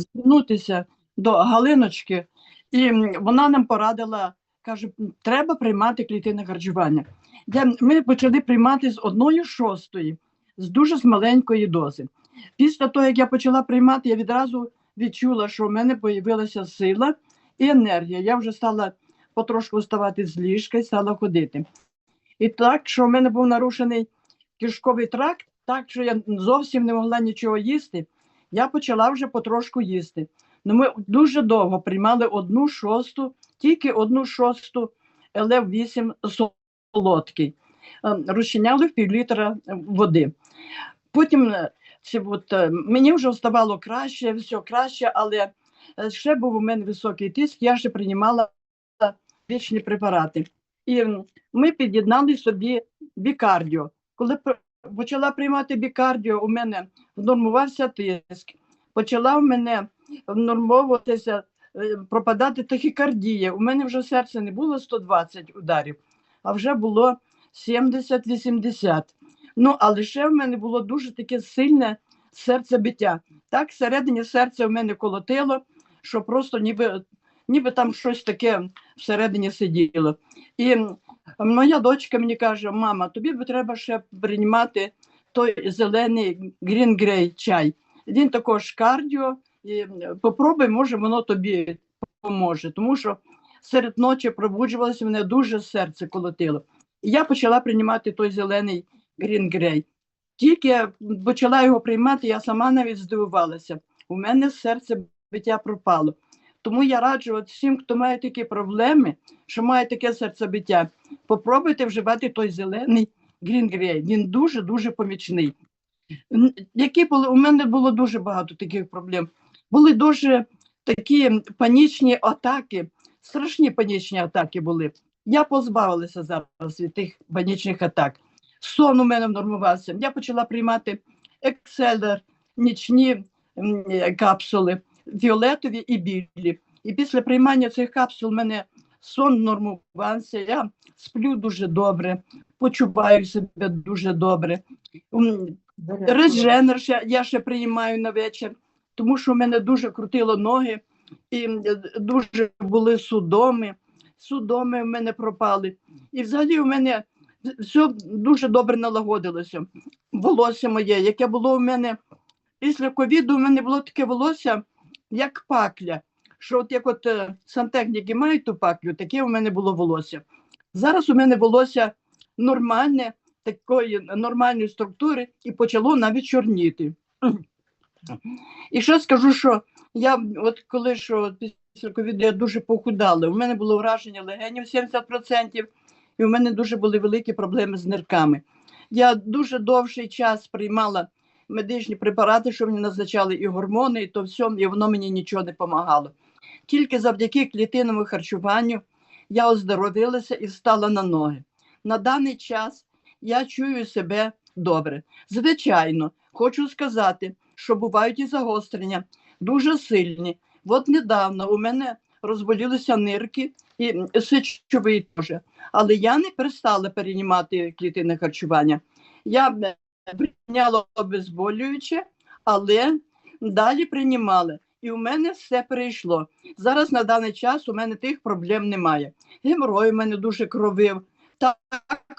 звернутися до Галиночки, і вона нам порадила, каже, треба приймати клітинне харчування. Ми почали приймати з одної шостої, з дуже з маленької дози. Після того, як я почала приймати, я відразу відчула, що в мене з'явилася сила і енергія. Я вже стала потрошку вставати з ліжка і стала ходити. І так, що в мене був нарушений кишковий тракт, так що я зовсім не могла нічого їсти, я почала вже потрошку їсти. Ну, ми дуже довго приймали одну шосту, тільки одну шосту лв 8 солодкий. Е, Розчиняли в півлітра води. Потім е, це от, е, мені вже ставало краще, все краще, але е, ще був у мене високий тиск, я ще приймала вічні препарати. І ми під'єднали собі бікардіо. Коли почала приймати бікардіо, у мене внормувався тиск, почала в мене внормовуватися, е, пропадати тахікардія. У мене вже серце не було 120 ударів, а вже було 70-80. Ну, але ще в мене було дуже таке сильне серцебиття. Так, всередині серця в мене колотило, що просто ніби, ніби там щось таке всередині сиділо. І моя дочка мені каже: мама, тобі треба ще приймати той зелений Grey чай. Він також кардіо, і попробуй, може, воно тобі допоможе. Тому що серед ночі пробуджувалося, мене дуже серце колотило. І я почала приймати той зелений Grey. Тільки почала його приймати, я сама навіть здивувалася. У мене серце биття пропало. Тому я раджу от всім, хто має такі проблеми, що має таке серцебиття, попробуйте вживати той зелений Green Він дуже-дуже помічний. Які були, у мене було дуже багато таких проблем. Були дуже такі панічні атаки, страшні панічні атаки були. Я позбавилася зараз від тих панічних атак. Сон у мене нормувався. Я почала приймати екселер, нічні капсули, фіолетові і білі. І після приймання цих капсул у мене сон нормувався. Я сплю дуже добре, почуваю себе дуже добре. Ще, я ще приймаю на вечір, тому що в мене дуже крутило ноги і дуже були судоми. Судоми в мене пропали. І взагалі у мене все дуже добре налагодилося. Волосся моє, яке було у мене після ковіду, у мене було таке волосся, як пакля. Що от як от е, сантехніки мають ту паклю, таке у мене було волосся. Зараз у мене волосся нормальне, такої нормальної структури, і почало навіть чорніти. І що скажу, що я от коли що після ковіду я дуже похудала. У мене було враження легенів 70%, і у мене дуже були великі проблеми з нирками. Я дуже довший час приймала медичні препарати, що мені назначали і гормони, і то все, і воно мені нічого не допомагало. Тільки завдяки клітинному харчуванню я оздоровилася і встала на ноги. На даний час я чую себе добре. Звичайно, хочу сказати, що бувають і загострення дуже сильні. От недавно у мене розболілися нирки і сечовий теж. Але я не перестала переймати клітинне харчування. Я прийняла обезболююче, але далі приймала. І у мене все перейшло. Зараз на даний час у мене тих проблем немає. Геморой у мене дуже кровив. Так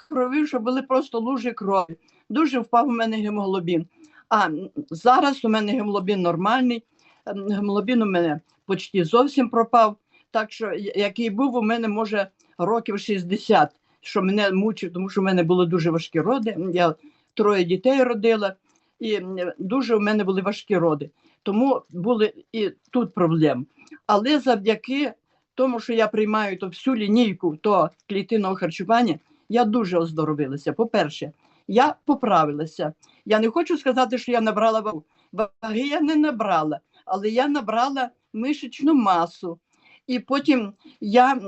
кровив, що були просто лужі крові. Дуже впав у мене гемоглобін. А зараз у мене гемоглобін нормальний. Ем, Гемоглобін у мене почти зовсім пропав. Так що, який був у мене, може, років 60, що мене мучив, тому що в мене були дуже важкі роди. Я троє дітей родила, і дуже у мене були важкі роди. Тому були і тут проблеми. Але завдяки тому, що я приймаю то всю лінійку то клітинного харчування, я дуже оздоровилася. По-перше, я поправилася. Я не хочу сказати, що я набрала вагу. Ваги я не набрала, але я набрала мишечну масу. І потім я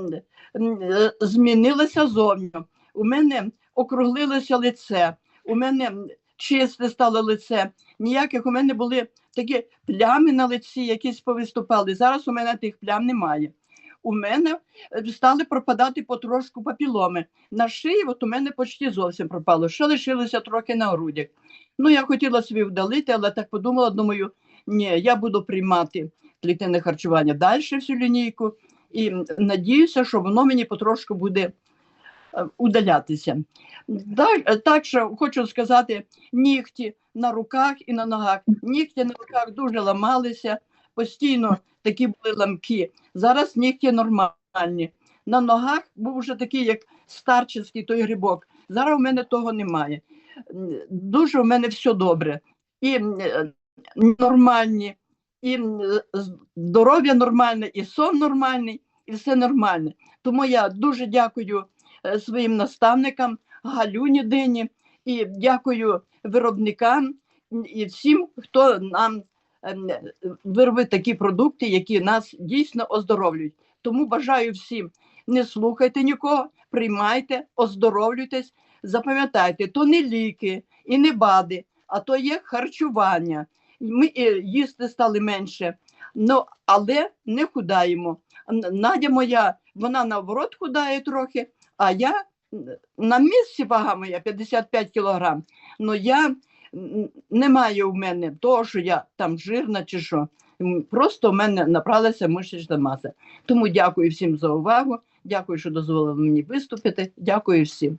змінилася зовні. У мене округлилося лице, у мене чисте стало лице. Ніяких у мене були такі плями на лиці, якісь повиступали. Зараз у мене тих плям немає. У мене е, стали пропадати потрошку папіломи. На шиї от у мене почти зовсім пропало. Ще лишилося трохи на грудях. Ну, я хотіла собі вдалити, але так подумала, думаю, ні, я буду приймати клітинне харчування далі всю лінійку і надіюся, що воно мені потрошку буде удалятися. Так, е, що хочу сказати, нігті на руках і на ногах. Нігті на руках дуже ламалися, постійно такі були ламки. Зараз нігті нормальні. На ногах був вже такий, як старчий той грибок. Зараз у мене того немає. Дуже у мене все добре. І е, нормальні, і здоров'я нормальне, і сон нормальний, і все нормальне. Тому я дуже дякую е, своїм наставникам, Галюні Дині, і дякую виробникам і всім, хто нам ем, е, виробить такі продукти, які нас дійсно оздоровлюють. Тому бажаю всім, не слухайте нікого, приймайте, оздоровлюйтесь, запам'ятайте, то не ліки і не БАДи, а то є харчування. Ми е, їсти стали менше, ну, але не худаємо. Надя моя, вона наоборот худає трохи, а я на місці вага моя 55 кілограм. але я м, немає в мене того, що я там жирна чи що. Просто в мене набралася мишечна маса. Тому дякую всім за увагу. Дякую, що дозволили мені виступити. Дякую всім.